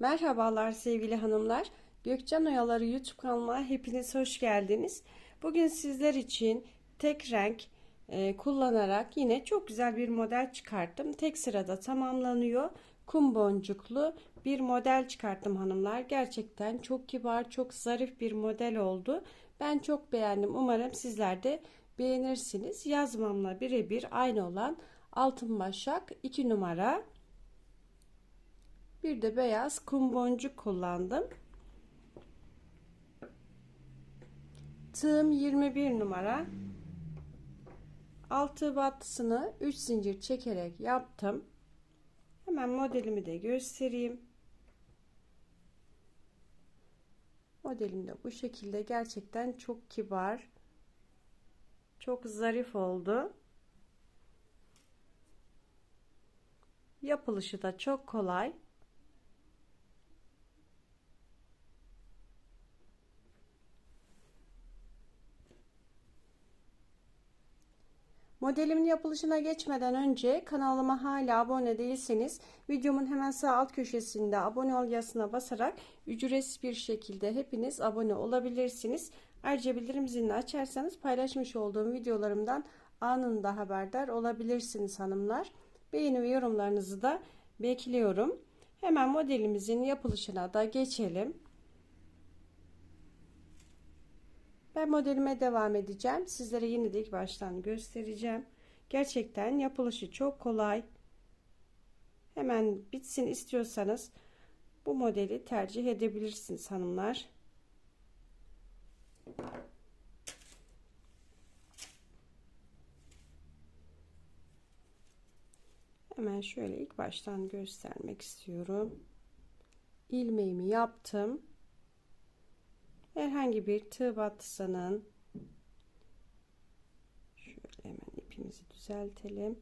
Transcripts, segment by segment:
Merhabalar sevgili hanımlar. Gökcan Oyaları YouTube kanalıma hepiniz hoş geldiniz. Bugün sizler için tek renk e, kullanarak yine çok güzel bir model çıkarttım. Tek sırada tamamlanıyor. Kum boncuklu bir model çıkarttım hanımlar. Gerçekten çok kibar, çok zarif bir model oldu. Ben çok beğendim. Umarım sizler de beğenirsiniz. Yazmamla birebir aynı olan altın başak 2 numara bir de beyaz kum boncuk kullandım. Tığım 21 numara. Altı battısını 3 zincir çekerek yaptım. Hemen modelimi de göstereyim. Modelim de bu şekilde gerçekten çok kibar. Çok zarif oldu. Yapılışı da çok kolay. Modelimin yapılışına geçmeden önce kanalıma hala abone değilseniz videomun hemen sağ alt köşesinde abone ol yazısına basarak ücretsiz bir şekilde hepiniz abone olabilirsiniz. Ayrıca bildirim zilini açarsanız paylaşmış olduğum videolarımdan anında haberdar olabilirsiniz hanımlar. Beğeni ve yorumlarınızı da bekliyorum. Hemen modelimizin yapılışına da geçelim. Ben modelime devam edeceğim. Sizlere yine de ilk baştan göstereceğim. Gerçekten yapılışı çok kolay. Hemen bitsin istiyorsanız bu modeli tercih edebilirsiniz hanımlar. Hemen şöyle ilk baştan göstermek istiyorum. İlmeğimi yaptım herhangi bir tığ battısının şöyle hemen ipimizi düzeltelim.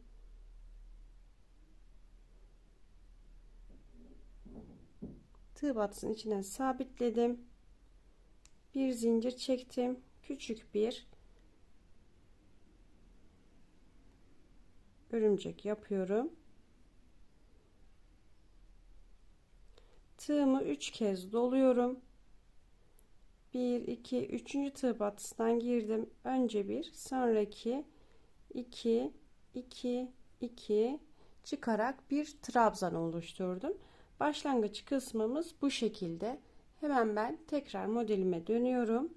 Tığ battısının içine sabitledim. Bir zincir çektim. Küçük bir örümcek yapıyorum. Tığımı 3 kez doluyorum. 1 2 3. tığ batısından girdim. Önce bir, sonraki 2 2 2 çıkarak bir trabzan oluşturdum. Başlangıç kısmımız bu şekilde. Hemen ben tekrar modelime dönüyorum.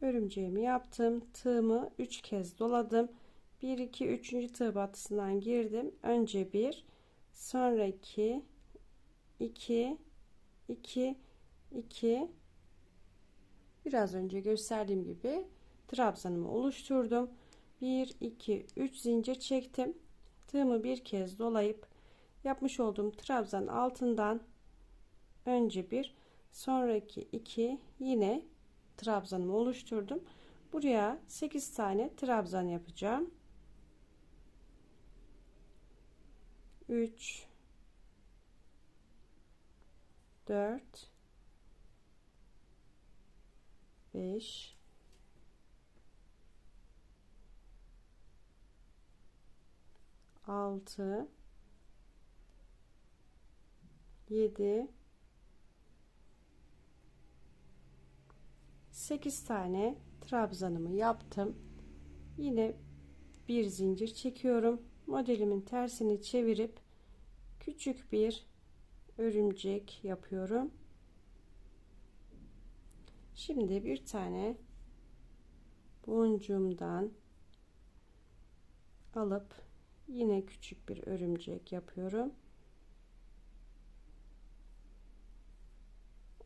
Örümceğimi yaptım. Tığımı 3 kez doladım. 1 2 3. tığ battısından girdim. Önce 1, sonraki 2 2 2 biraz önce gösterdiğim gibi trabzanımı oluşturdum. 1 2 3 zincir çektim. Tığımı bir kez dolayıp yapmış olduğum trabzan altından önce bir sonraki 2 yine trabzanımı oluşturdum. Buraya 8 tane trabzan yapacağım. 3 4 5 6 7 8 tane trabzanımı yaptım. Yine bir zincir çekiyorum modelimin tersini çevirip küçük bir örümcek yapıyorum. Şimdi bir tane boncuğumdan alıp yine küçük bir örümcek yapıyorum.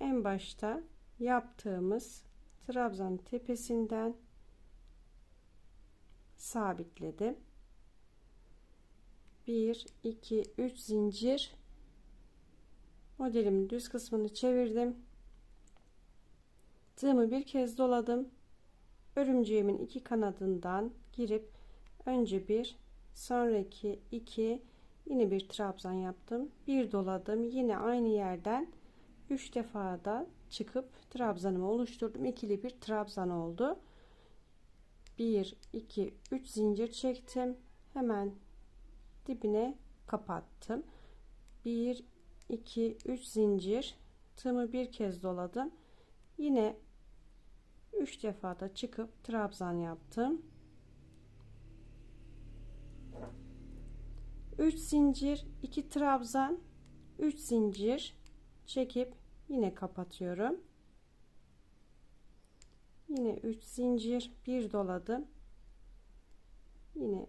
En başta yaptığımız trabzan tepesinden sabitledim. 1 2 3 zincir. Modelimin düz kısmını çevirdim. Tığımı bir kez doladım. Örümceğimin iki kanadından girip önce bir sonraki iki yine bir trabzan yaptım. Bir doladım. Yine aynı yerden 3 defa da çıkıp trabzanımı oluşturdum. İkili bir trabzan oldu. 1 2 3 zincir çektim. Hemen dibine kapattım. 1 2 3 zincir. Tığımı bir kez doladım. Yine 3 defa da çıkıp trabzan yaptım. 3 zincir 2 trabzan 3 zincir çekip yine kapatıyorum. Yine 3 zincir bir doladım. Yine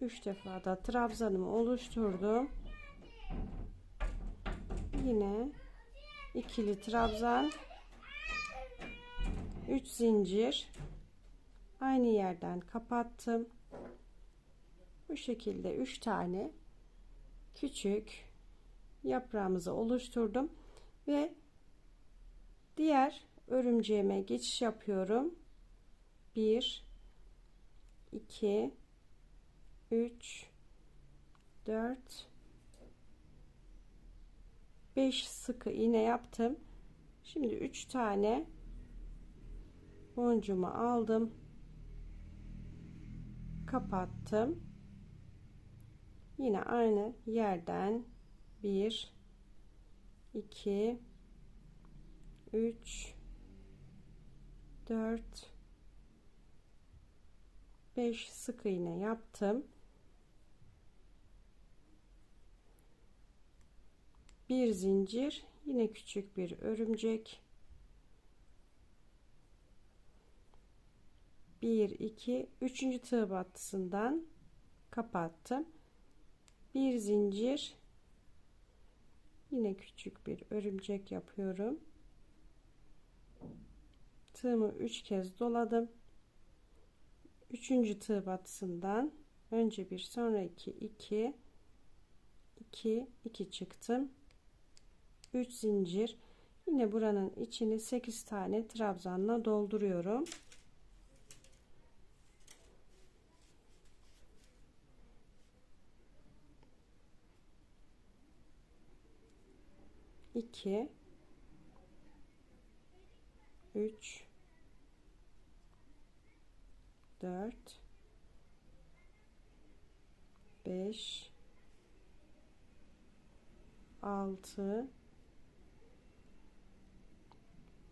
3 defa da trabzanımı oluşturdum. Yine ikili trabzan 3 zincir. Aynı yerden kapattım. Bu şekilde 3 tane küçük yaprağımızı oluşturdum ve diğer örümceğime geçiş yapıyorum. 1 2 3 4 5 sıkı iğne yaptım. Şimdi 3 tane boncuğumu aldım. Kapattım. Yine aynı yerden 1 2 3 4 5 sık iğne yaptım bir zincir yine küçük bir örümcek. 1 2 3. tığ battısından kapattım. Bir zincir yine küçük bir örümcek yapıyorum. Tığımı 3 kez doladım. Üçüncü tığ battısından önce bir sonra iki iki iki iki çıktım 3 zincir. Yine buranın içini 8 tane trabzanla dolduruyorum. İki üç dört beş altı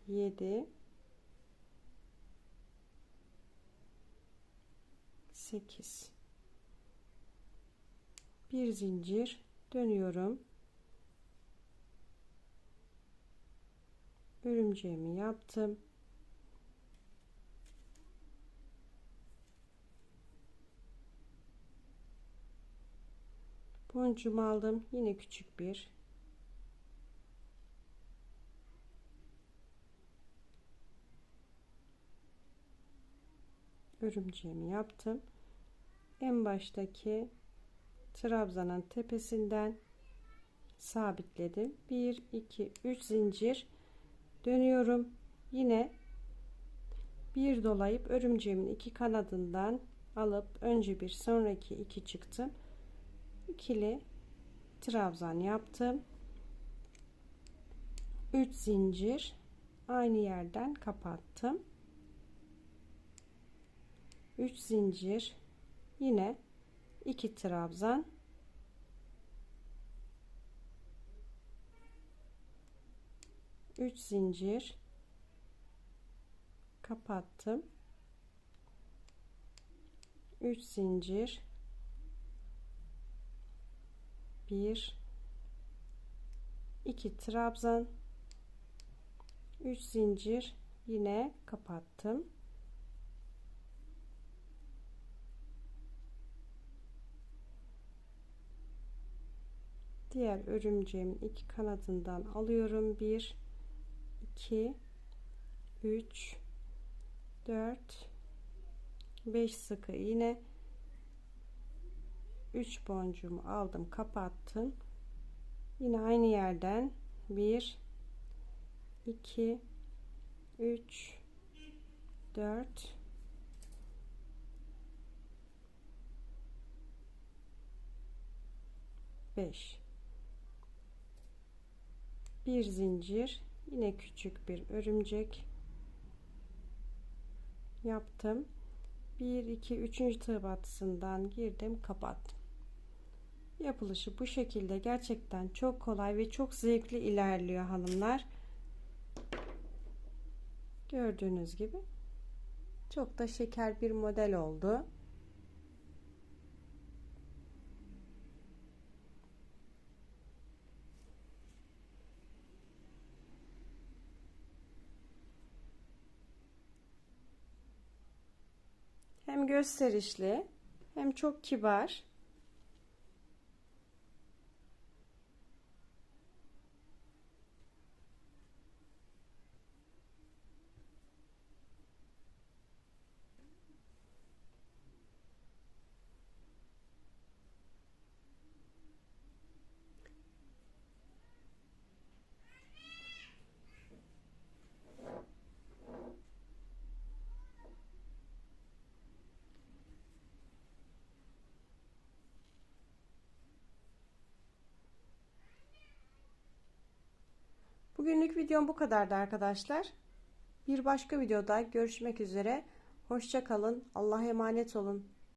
7 8 bir zincir. Dönüyorum. Örümceğimi yaptım. Boncuğumu aldım. Yine küçük bir örümceğimi yaptım. En baştaki trabzanın tepesinden sabitledim. 1 2 3 zincir dönüyorum. Yine bir dolayıp örümceğimin iki kanadından alıp önce bir sonraki iki çıktım. İkili trabzan yaptım. 3 zincir aynı yerden kapattım 3 zincir yine 2 trabzan. Üç zincir kapattım. 3 zincir 1 2 trabzan. 3 zincir yine kapattım diğer örümceğimin iki kanadından alıyorum. 1 2 3 4 5 sıkı. İğne 3 boncuğumu aldım kapattım. Yine aynı yerden 1 2 3 4 5 bir zincir yine küçük bir örümcek yaptım. 1 2 3. tığ battısından girdim kapattım. Yapılışı bu şekilde gerçekten çok kolay ve çok zevkli ilerliyor hanımlar. Gördüğünüz gibi çok da şeker bir model oldu hem gösterişli hem çok kibar Bugünlük videom bu kadardı arkadaşlar. Bir başka videoda görüşmek üzere. Hoşça kalın. Allah'a emanet olun.